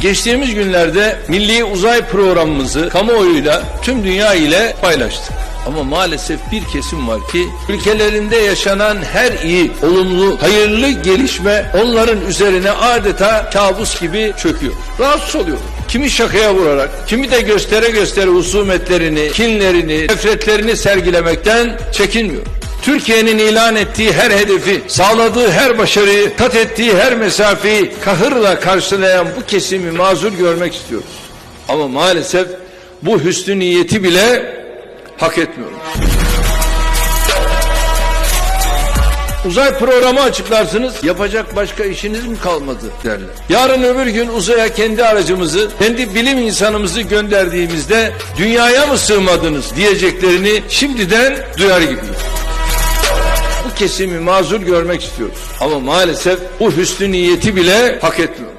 Geçtiğimiz günlerde milli uzay programımızı kamuoyuyla tüm dünya ile paylaştık. Ama maalesef bir kesim var ki ülkelerinde yaşanan her iyi, olumlu, hayırlı gelişme onların üzerine adeta kabus gibi çöküyor. Rahatsız oluyor. Kimi şakaya vurarak, kimi de göstere göstere husumetlerini, kinlerini, nefretlerini sergilemekten çekinmiyor. Türkiye'nin ilan ettiği her hedefi, sağladığı her başarıyı, kat ettiği her mesafeyi kahırla karşılayan bu kesimi mazur görmek istiyoruz. Ama maalesef bu hüsnü niyeti bile hak etmiyorum. Uzay programı açıklarsınız, yapacak başka işiniz mi kalmadı derler. Yarın öbür gün uzaya kendi aracımızı, kendi bilim insanımızı gönderdiğimizde dünyaya mı sığmadınız diyeceklerini şimdiden duyar gibiyim bu kesimi mazur görmek istiyoruz. Ama maalesef bu hüsnü niyeti bile hak etmiyor.